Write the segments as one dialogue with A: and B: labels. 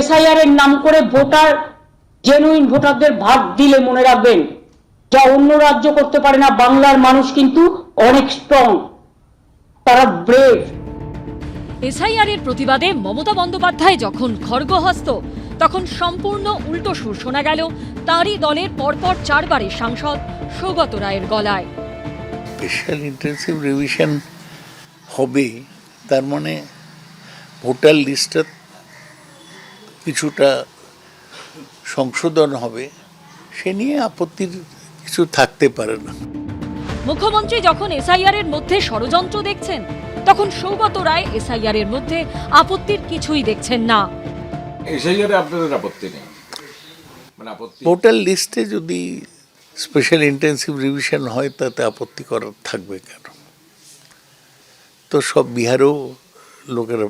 A: SIR এর নাম করে ভোটার জেনুইন ভোটারদের ভাগ দিলে মনে রাখবেন। যা অন্য রাজ্য করতে পারে না বাংলার মানুষ কিন্তু অনেক স্ট্রং তারা ব্রেভ
B: এসআইআর এর প্রতিবাদে মমতা বন্দ্যোপাধ্যায় যখন খড়গহস্ত তখন সম্পূর্ণ উল্টো সুর শোনা গেল। তারই দলের পরপর চারবারের সাংসদ সৌগত রায়ের গলায়।
C: স্পেশাল ইন্টেন্সিভ রিভিশন হবে তার মানে ভোটার লিস্টটা কিছুটা সংশোধন হবে সে নিয়ে আপত্তির কিছু থাকতে পারে না।
B: মুখ্যমন্ত্রী যখন এসআইআর এর মধ্যে ষড়যন্ত্র দেখছেন তখন সৌগত রায় এসআইআর এর মধ্যে আপত্তির কিছুই দেখছেন না।
D: এসআইআরে আপনাদের আপত্তি নেই? মানে আপত্তি
C: ভোটার লিস্টে যদি স্পেশাল ইন্টেন্সিভ রিভিশন হয় তাতে আপত্তি করার থাকবে কেন? তো সব বিহারেও লোকেরা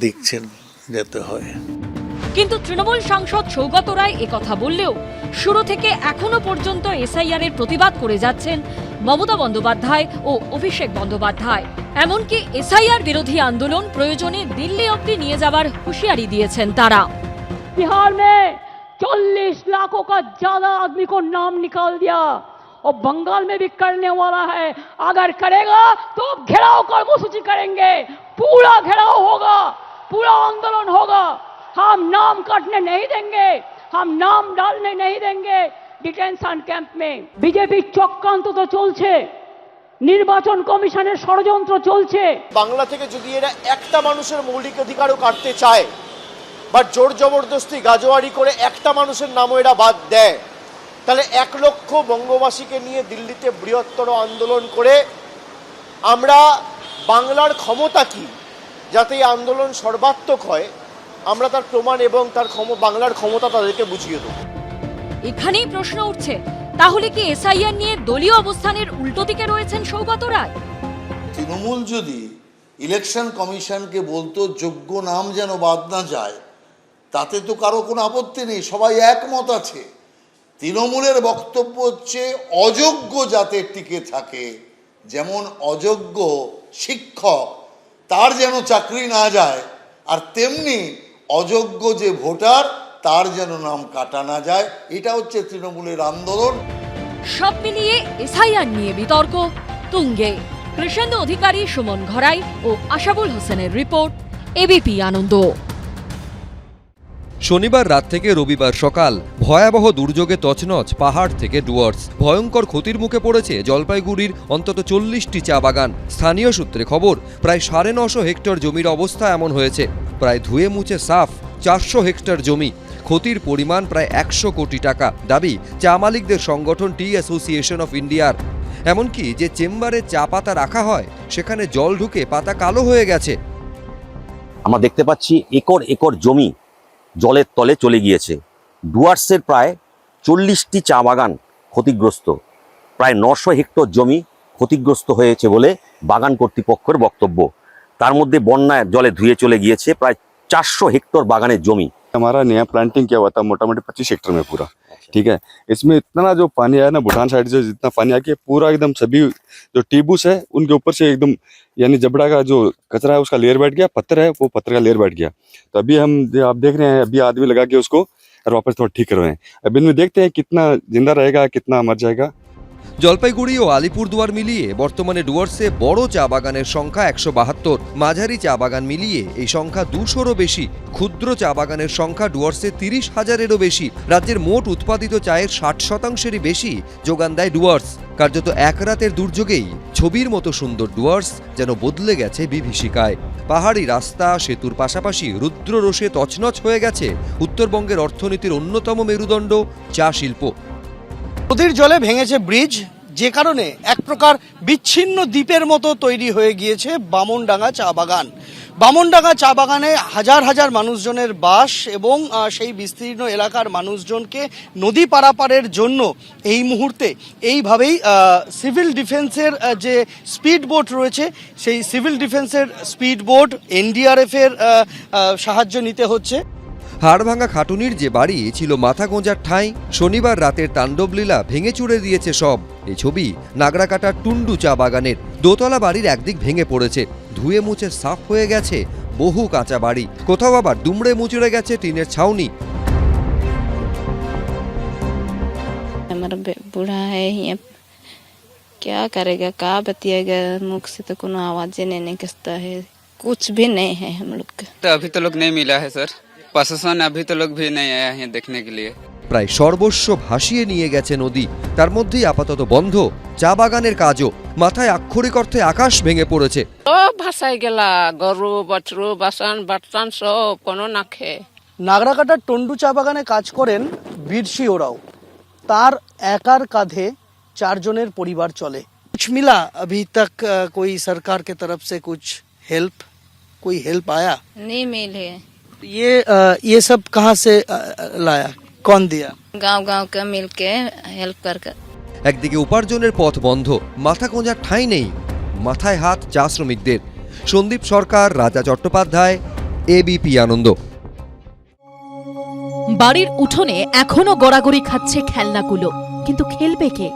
C: দেখছেন। যাতে হয়
B: কিন্তু তৃণমূল সাংসদ সৌগত রায় একথা বললেও শুরু থেকে এখনো পর্যন্ত এসআইআর এর প্রতিবাদ করে যাচ্ছেন মমতা বন্দ্যোপাধ্যায় ও অভিষেক বন্দ্যোপাধ্যায় এমনকি এসআইআর বিরোধী আন্দোলন প্রয়োজনে দিল্লি অবধি নিয়ে যাবার হুঁশিয়ারি দিয়েছেন তারা
A: बिहार में 40 लाखों का ज्यादा आदमी को नाम निकाल दिया और बंगाल में भी करने वाला है अगर करेगा तो घेराव कर्मसूची करेंगे पूरा घेराव होगा पूरा आंदोलन होगा हम नाम काटने नहीं देंगे हम नाम डालने नहीं देंगे ডিটেনশন ক্যাম্প মে বিজেপি চক্রান্ত তো চলছে নির্বাচন কমিশনের ষড়যন্ত্র চলছে
E: বাংলা থেকে যদি এরা একটা মানুষের মৌলিক অধিকারও কাটতে চায় বা জোর জবরদস্তি গাজোয়ারি করে একটা মানুষের নামও এরা বাদ দেয় তাহলে এক লক্ষ বঙ্গবাসীকে নিয়ে দিল্লিতে বৃহত্তর আন্দোলন করে আমরা বাংলার ক্ষমতা কি যাতে এই আন্দোলন সর্বাত্মক হয় আমরা তার প্রমাণ এবং তার ক্ষম বাংলার ক্ষমতা তাদেরকে বুঝিয়ে দেবো।
B: এখানেই প্রশ্ন উঠছে তাহলে কি এসআইআর নিয়ে দলীয় অবস্থানের উল্টো দিকে রয়েছেন সৌগত রায়?
F: তৃণমূল যদি ইলেকশন কমিশনকে বলতো যোগ্য নাম যেন বাদ না যায় তাতে তো কারও কোনো আপত্তি নেই সবাই একমত আছে। তৃণমূলের বক্তব্য হচ্ছে অযোগ্য যাতে টিকে থাকে যেমন অযোগ্য শিক্ষক তার যেন চাকরি না যায়, আর তেমনি অযোগ্য যে ভোটার, তার যেন নাম কাটা না যায়, এটা হচ্ছে তৃণমূলের আন্দোলন।
B: সব মিলিয়ে এসআইআর নিয়ে বিতর্ক, তুঙ্গে। কৃষেন্দ্র অধিকারী সুমন ঘরাই ও আশাবুল হোসেনের রিপোর্ট, এবিপি আনন্দ।
G: শনিবার রাত থেকে রবিবার সকাল, ভয়াবহ দুর্যোগে তছনছ পাহাড় থেকে ডুয়ার্স। ভয়ঙ্কর ক্ষতির মুখে পড়েছে জলপাইগুড়ির অন্তত চল্লিশটি চা বাগান। স্থানীয় সূত্রে খবর, প্রায় সাড়ে নশো হেক্টর জমির অবস্থা এমন হয়েছে। প্রায় ধুয়ে মুছে সাফ চারশো হেক্টর জমি। ক্ষতির পরিমাণ প্রায় একশো কোটি টাকা। দাবি, চা মালিকদের সংগঠন টি অ্যাসোসিয়েশন অফ ইন্ডিয়ার। এমনকি যে চেম্বারে চা পাতা রাখা হয়, সেখানে জল ঢুকে পাতা কালো হয়ে গেছে।
H: আমরা দেখতে পাচ্ছি একর একর জমি জলের তলে চলে গিয়েছে। ডুয়ার্সের প্রায় চল্লিশটি চা বাগান ক্ষতিগ্রস্ত। প্রায় নশো হেক্টর জমি ক্ষতিগ্রস্ত হয়েছে বলে বাগান কর্তৃপক্ষের বক্তব্য। তার মধ্যে বন্যায় জলে ধুয়ে চলে গিয়েছে প্রায় চারশো হেক্টর বাগানের জমি।
I: আমার नया প্ল্যান্টিং किया মোটামুটি পঁচিশ হেক্টর मोटी পুরা ठीक है? इसमें इतना जो पानी आया ना, भूटान साइड से जितना पानी आ गया पूरा एकदम सभी जो टीबूस है, उनके ऊपर से एकदम, यानी जबड़ा का जो कचरा है, उसका लेयर बैठ गया, पत्थर है, वो पत्थर का लेयर बैठ गया। तो अभी हम आप देख रहे हैं, अभी आदमी लगा के उसको और वापस थोड़ा ठीक करवाएँ अभी इनमें देखते हैं कितना ज़िंदा रहेगा, कितना मर जाएगा।
G: জলপাইগুড়ি ও আলিপুরদুয়ার মিলিয়ে বর্তমানে ডুয়ার্সে বড় চা বাগানের সংখ্যা একশো বাহাত্তর। মাঝারি চা বাগান মিলিয়ে এই সংখ্যা দুশোরও বেশি। ক্ষুদ্র চা বাগানের সংখ্যা ডুয়ার্সে তিরিশ হাজারেরও বেশি। রাজ্যের মোট উৎপাদিত চায়ের ষাট শতাংশেরই বেশি যোগান দেয় ডুয়ার্স। কার্যত এক রাতের দুর্যোগেই ছবির মতো সুন্দর ডুয়ার্স যেন বদলে গেছে বিভীষিকায়। পাহাড়ি রাস্তা, সেতুর পাশাপাশি রুদ্র রোষে তছনছ হয়ে গেছে উত্তরবঙ্গের অর্থনীতির অন্যতম মেরুদণ্ড চা শিল্প।
J: নদীর জলে ভেঙেছে ব্রিজ, যে কারণে এক প্রকার বিচ্ছিন্ন দ্বীপের মতো তৈরি হয়ে গিয়েছে বামনডাঙ্গা চা বাগান। বামনডাঙ্গা চা বাগানে হাজার হাজার মানুষজনের বাস এবং সেই বিস্তীর্ণ এলাকার মানুষজনকে নদী পারাপারের জন্য এই মুহূর্তে এইভাবেই সিভিল ডিফেন্সের যে স্পিড বোট রয়েছে, সেই সিভিল ডিফেন্সের স্পিড বোট এনডিআরএফের সাহায্য নিতে হচ্ছে।
G: হাড়ভাঙা খাটুনির যে বাড়ি ছিল মাথা গোঁজার ঠাঁই শনিবার রাতের তাণ্ডবলীলা ভেঙে চুড়ে দিয়েছে সব এই ছবি নাগরাকাটার টুন্ডু চা বাগানের দোতলা বাড়ির একদিক ভেঙে পড়েছে ধুয়ে মুছে সাফ হয়ে গেছে বহু কাঁচা বাড়ি কোথাও আবার দুমড়ে মুচড়ে গেছে টিনের ছাউনি
K: हमारा बे- बूढ़ा है यहाँ क्या करेगा कहा बतिएगा मुख से तो कोनो आवाज ही नहीं निकलता है कुछ भी नहीं है हम लोग का
L: तो अभी तो लोग नहीं मिला है सर प्रशासन अभी तो लोग भी नहीं आया है देखने के लिए
G: প্রায় সর্বস্ব ভাসিয়ে নিয়ে গেছে নদী তার মধ্যেই আপাতত বন্ধ চা বাগানের কাজও মাথায় আক্ষরিক অর্থে আকাশ ভেঙে পড়েছে
K: সব ভাসাই গেলা গরু বছরু বাসন বাটসান সব কোনো না খেয়ে
M: নাগরাকাটার টন্ডু চা বাগানে কাজ করেন বীরসি ওরাও তার একার কাঁধে চারজনের পরিবার চলে कुछ मिला अभी तक अ, कोई सरकार के तरफ से कुछ हेल्प कोई हेल्प आया
K: नहीं मिले
M: ये अ, ये सब कहाँ से अ, लाया कौन दिया
K: गांव गांव का मिल के हेल्प कर कर
G: একদিকে উপার্জনের পথ বন্ধ মাথা গোঁজার ঠাঁই নেই মাথায় হাত চা শ্রমিকদের সন্দীপ সরকার রাজা চট্টোপাধ্যায় এবিপি আনন্দ
N: বাড়ির উঠোনে এখনো গড়াগড়ি খাচ্ছে খেলনাগুলো কিন্তু খেলবে কে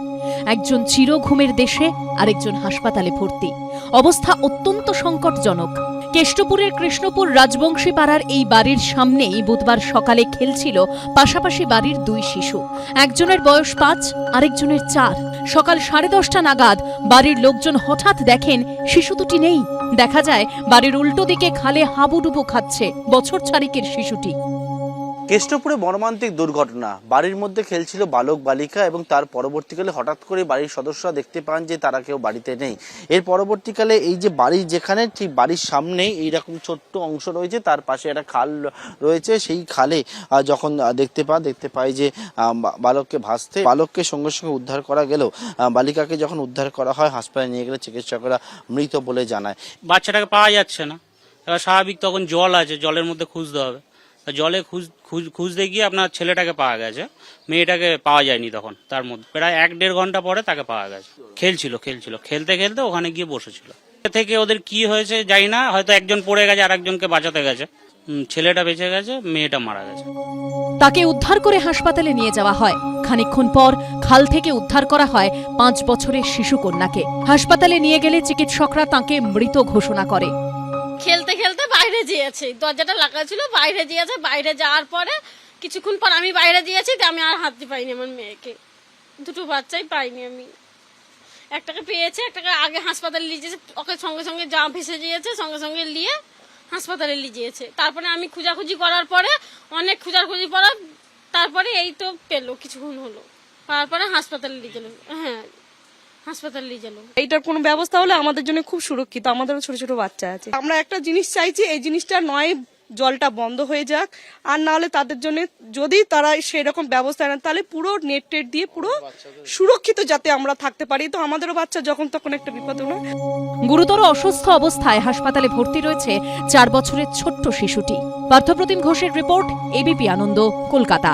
N: একজন চির ঘুমের দেশে আরেকজন হাসপাতালে ভর্তি অবস্থা অত্যন্ত সংকটজনক কেষ্টপুরের কৃষ্ণপুর রাজবংশী পাড়ার এই বাড়ির সামনেই বুধবার সকালে খেলছিল পাশাপাশি বাড়ির দুই শিশু। একজনের বয়স পাঁচ, আরেকজনের চার। সকাল সাড়ে দশটা নাগাদ বাড়ির লোকজন হঠাৎ দেখেন শিশু দুটি নেই। দেখা যায় বাড়ির উল্টো দিকে খালে হাবুডুবু খাচ্ছে। বছর চারিকের শিশুটি।
M: কেষ্টপুরে মর্মান্তিক দুর্ঘটনা। বাড়ির মধ্যে খেলছিল বালক বালিকা এবং তার পরবর্তীকালে হঠাৎ করে বাড়ির সদস্যরা দেখতে পান যে তারা কেউ বাড়িতে নেই। এর পরবর্তীকালে এই যে বাড়ি যেখানে, ঠিক বাড়ির সামনেই এইরকম ছোট্ট অংশ রয়েছে, তার পাশে একটা খাল রয়েছে। সেই খালে যখন দেখতে পান, দেখতে পাই যে বালককে ভাসতে, বালককে সঙ্গে সঙ্গে উদ্ধার করা গেলেও বালিকাকে যখন উদ্ধার করা হয়, হাসপাতালে নিয়ে গেলে চিকিৎসকরা মৃত বলে জানায়।
A: বাচ্চাটাকে পাওয়া যাচ্ছে না। স্বাভাবিক তখন জল আছে, জলের মধ্যে খুঁজতে হবে। জলে খুঁজ খুঁজ- খুঁজতে গিয়ে আপনার ছেলেটাকে পাওয়া গেছে। মেয়েটাকে পাওয়া যায়নি তখন, তার মধ্যে। প্রায় এক দেড় ঘণ্টা পরে তাকে পাওয়া গেছে। খেলছিল খেলছিল। খেলতে খেলতে ওখানে গিয়ে বসেছিল। থেকে ওদের কি হয়েছে জানি না, হয়তো একজন পড়ে গেছে আর একজনকে বাঁচাতে গেছে। ছেলেটা বেঁচে গেছে, মেয়েটা মারা গেছে।
N: তাকে উদ্ধার করে হাসপাতালে নিয়ে যাওয়া হয়। খানিকক্ষণ পর খাল থেকে উদ্ধার করা হয় পাঁচ বছরের শিশু কন্যাকে। হাসপাতালে নিয়ে গেলে চিকিৎসকরা তাকে মৃত ঘোষণা করে।
K: খেলতে খেলতে বাইরে গিয়েছে। দরজাটা লাগা ছিল, বাইরে গিয়েছে, বাইরে যাওয়ার পরে কিছুক্ষণ পর আমি বাইরে দিয়েছি তো আমি আর হাত পাইনি আমার মেয়েকে। দুটো বাচ্চাই পাইনি আমি। একটাকে পেয়েছে, একটাকে আগে হাসপাতালে যেয়েছে ওকে সঙ্গে সঙ্গে যা ভেসে গিয়েছে, সঙ্গে সঙ্গে নিয়ে হাসপাতালে গিয়েছে। তারপরে আমি খোঁজাখুঁজি করার পরে, অনেক খোঁজাখুঁজি পরে তারপরে এই তো পেল, কিছুক্ষণ হলো। তারপরে হাসপাতালে নিয়ে গেল হ্যাঁ। হাসপাতালে নিয়ে গেল
C: এইটার কোনো ব্যবস্থা হলে আমাদের জন্য খুব সুরক্ষিত আমাদেরও ছোট ছোট বাচ্চা আছে। আমরা একটা জিনিস চাইছি এই জিনিসটা নয় জলটা বন্ধ হয়ে যাক। আর না হলে তাদের জন্য যদি তারা সেরকম ব্যবস্থা নেন তাহলে পুরো নেট টেট দিয়ে পুরো সুরক্ষিত যাতে আমরা থাকতে পারি। তো আমাদেরও বাচ্চা যখন তখন একটা বিপদ হলো।
N: গুরুতর অসুস্থ অবস্থায় হাসপাতালে ভর্তি রয়েছে চার বছরের ছোট্ট শিশুটি। পার্থপ্রতিম ঘোষের রিপোর্ট এবিপি আনন্দ কলকাতা।